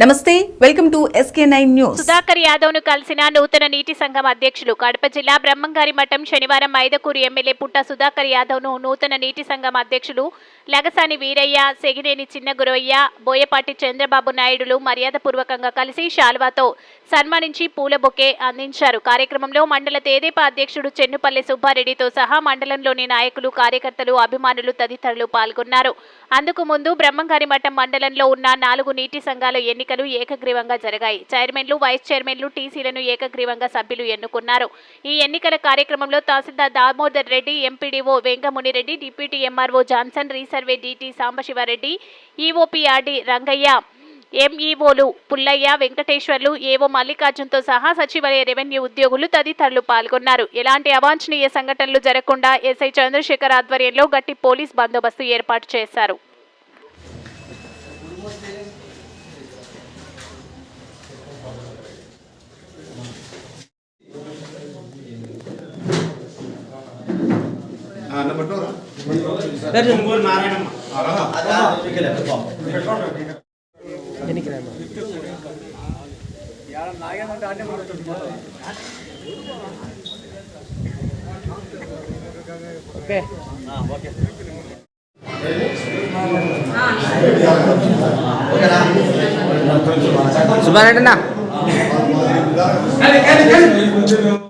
నమస్తే welcome to SK nine news Sudhakar యాదవ్ను కలిసిన నూతన నీటి సంఘం అధ్యక్షులు కడప జిల్లా బ్రహ్మంగారి మఠం శనివారం ఐదకూరు ఎమ్మెల్యే పుట్ట సుధాకర్ యాదవ్ను నూతన నీటి సంఘం అధ్యక్షులు లగసాని వీరయ్య సెగినేని చిన్న గురయ్య బోయపాటి చంద్రబాబు నాయుడులు మర్యాదపూర్వకంగా కలిసి శాల్వాతో సన్మానించి పూల బొకే అందించారు. కార్యక్రమంలో మండల తేదేపా అధ్యక్షుడు చెన్నుపల్లి సుబ్బారెడ్డితో సహా మండలంలోని నాయకులు కార్యకర్తలు అభిమానులు తదితరులు పాల్గొన్నారు. అందుకు ముందు బ్రహ్మంగారి మఠం మండలంలో ఉన్న నాలుగు నీటి సంఘాల ఎన్నికలు ఏకగ్రీవంగా జరిగాయి. చైర్మన్లు వైస్ చైర్మన్లు టీసీలను ఏకగ్రీవంగా సభ్యులు ఎన్నుకున్నారు. ఈ ఎన్నికల కార్యక్రమంలో tahsildar Damodar Reddy MPDO Venkamunireddy deputy MRO Johnson resurvey DT Sambasivareddy EOPRD Rangaiah ఎంఈఓలు Pullaiah Venkateswarlu AO మల్లికార్జున్తో సహా సచివాలయ రెవెన్యూ ఉద్యోగులు తదితరులు పాల్గొన్నారు. ఎలాంటి అవాంఛనీయ సంఘటనలు జరగకుండా ఎస్ఐ చంద్రశేఖర్ ఆధ్వర్యంలో గట్టి పోలీస్ బందోబస్తు ఏర్పాటు చేశారు. Number two Ongole Narayanamma. Subbareddy అన్న